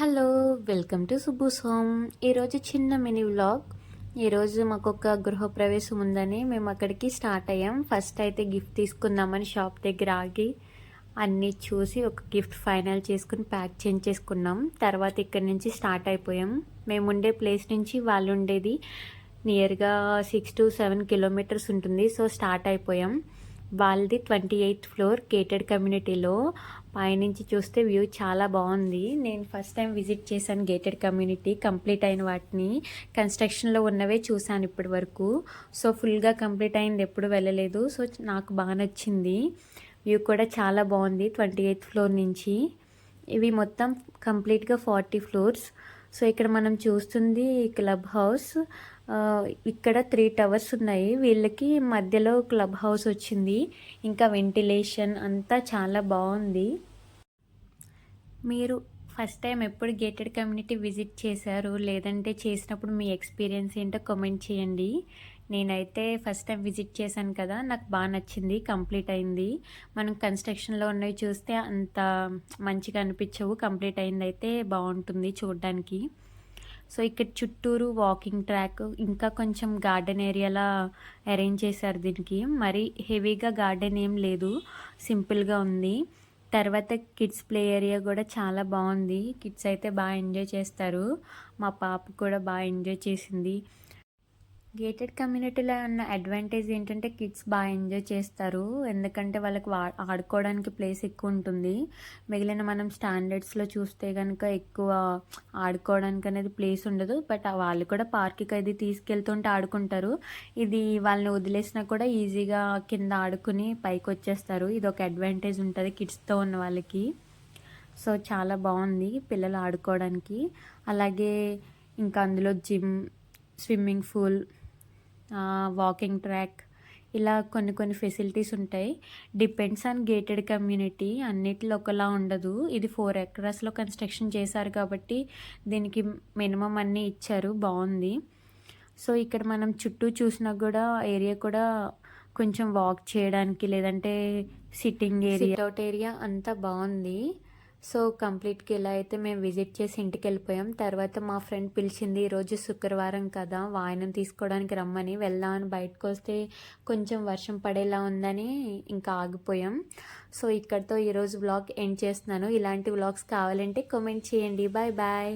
Hello welcome to Subbu's home. ఈరోజు చిన్న mini vlog. ఈరోజు మాకు ఒక గృహప్రవేశం ఉందని మేము అక్కడికి స్టార్ట్ అయ్యాం. ఫస్ట్ అయితే గిఫ్ట్ తీసుకుందామని షాప్ దగ్గర ఆగి అన్నీ చూసి ఒక గిఫ్ట్ ఫైనల్ చేసుకుని ప్యాక్ చేంజ్ చేసుకున్నాం. తర్వాత ఇక్కడ నుంచి స్టార్ట్ అయిపోయాం. మేము ఉండే ప్లేస్ నుంచి వాళ్ళు ఉండేది నియర్గా సిక్స్ టు సెవెన్ కిలోమీటర్స్ ఉంటుంది. సో స్టార్ట్ అయిపోయాం. వాళ్ళది ట్వంటీ ఎయిత్ ఫ్లోర్ కేటెడ్ కమ్యూనిటీలో. పైనుంచి చూస్తే వ్యూ చాలా బాగుంది. నేను ఫస్ట్ టైం విజిట్ చేశాను గేటెడ్ కమ్యూనిటీ కంప్లీట్ అయిన వాటిని. కన్స్ట్రక్షన్లో ఉన్నవే చూశాను ఇప్పటి వరకు. సో ఫుల్గా కంప్లీట్ అయింది ఎప్పుడు వెళ్ళలేదు. సో నాకు బాగా నచ్చింది. వ్యూ కూడా చాలా బాగుంది ట్వంటీ ఎయిత్ ఫ్లోర్ నుంచి. ఇవి మొత్తం కంప్లీట్గా ఫార్టీ ఫ్లోర్స్. సో ఇక్కడ మనం చూస్తుంది క్లబ్ హౌస్. ఇక్కడ త్రీ టవర్స్ ఉన్నాయి. వీళ్ళకి మధ్యలో క్లబ్ హౌస్ వచ్చింది. ఇంకా వెంటిలేషన్ అంతా చాలా బాగుంది. మీరు ఫస్ట్ టైం ఎప్పుడు గేటెడ్ కమ్యూనిటీ విజిట్ చేశారు? లేదంటే చేసినప్పుడు మీ ఎక్స్పీరియన్స్ ఏంటో కామెంట్ చేయండి. నేనైతే ఫస్ట్ టైం విజిట్ చేశాను కదా నాకు బాగా నచ్చింది కంప్లీట్ అయింది. మనం కన్స్ట్రక్షన్లో ఉన్నవి చూస్తే అంత మంచిగా అనిపించవు కంప్లీట్ అయింది అయితే బాగుంటుంది చూడడానికి. సో ఇక్కడ చుట్టూరు వాకింగ్ ట్రాక్ ఇంకా కొంచెం గార్డెన్ ఏరియాలా అరేంజ్ చేశారు దీనికి. మరి హెవీగా గార్డెన్ ఏం లేదు సింపుల్గా ఉంది. తర్వాత కిడ్స్ ప్లే ఏరియా కూడా చాలా బాగుంది. కిడ్స్ అయితే బాగా ఎంజాయ్ చేస్తారు. మా పాప కూడా బాగా ఎంజాయ్ చేసింది. గేటెడ్ కమ్యూనిటీలో ఉన్న అడ్వాంటేజ్ ఏంటంటే కిడ్స్ బాగా ఎంజాయ్ చేస్తారు. ఎందుకంటే వాళ్ళకి వా ఆడుకోవడానికి ప్లేస్ ఎక్కువ ఉంటుంది. మిగిలిన మనం స్టాండర్డ్స్లో చూస్తే కనుక ఎక్కువ ఆడుకోవడానికి అనేది ప్లేస్ ఉండదు. బట్ వాళ్ళు కూడా పార్క్కి అది తీసుకెళ్తుంటే ఆడుకుంటారు. ఇది వాళ్ళని వదిలేసినా కూడా ఈజీగా కింద ఆడుకుని పైకి వచ్చేస్తారు. ఇది ఒక అడ్వాంటేజ్ ఉంటుంది కిడ్స్తో ఉన్న వాళ్ళకి. సో చాలా బాగుంది పిల్లలు ఆడుకోవడానికి. అలాగే ఇంకా అందులో gym swimming pool walking track ఇలా కొన్ని కొన్ని ఫెసిలిటీస్ ఉంటాయి. డిపెండ్స్ ఆన్ గేటెడ్ కమ్యూనిటీ అన్నిటిలో ఒకలా ఉండదు. ఇది ఫోర్ ఎకరాస్లో కన్స్ట్రక్షన్ చేశారు కాబట్టి దీనికి మినిమం అన్నీ ఇచ్చారు. బాగుంది. సో ఇక్కడ మనం చుట్టూ చూసినా కూడా ఏరియా కూడా కొంచెం వాక్ చేయడానికి లేదంటే సిట్టింగ్ ఏరియా అవుట్ ఏరియా అంతా బాగుంది. సో కంప్లీట్గా ఇలా అయితే మేము విజిట్ చేసి ఇంటికి వెళ్ళిపోయాం. తర్వాత మా ఫ్రెండ్ పిలిచింది ఈరోజు శుక్రవారం కదా వాయనం తీసుకోవడానికి రమ్మని వెళ్దామని బయటకు వస్తే కొంచెం వర్షం పడేలా ఉందని ఇంకా ఆగిపోయాం. సో ఇక్కడితో ఈరోజు బ్లాగ్ ఎండ్ చేస్తున్నాను. ఇలాంటి వ్లాగ్స్ కావాలంటే కామెంట్ చేయండి. Bye bye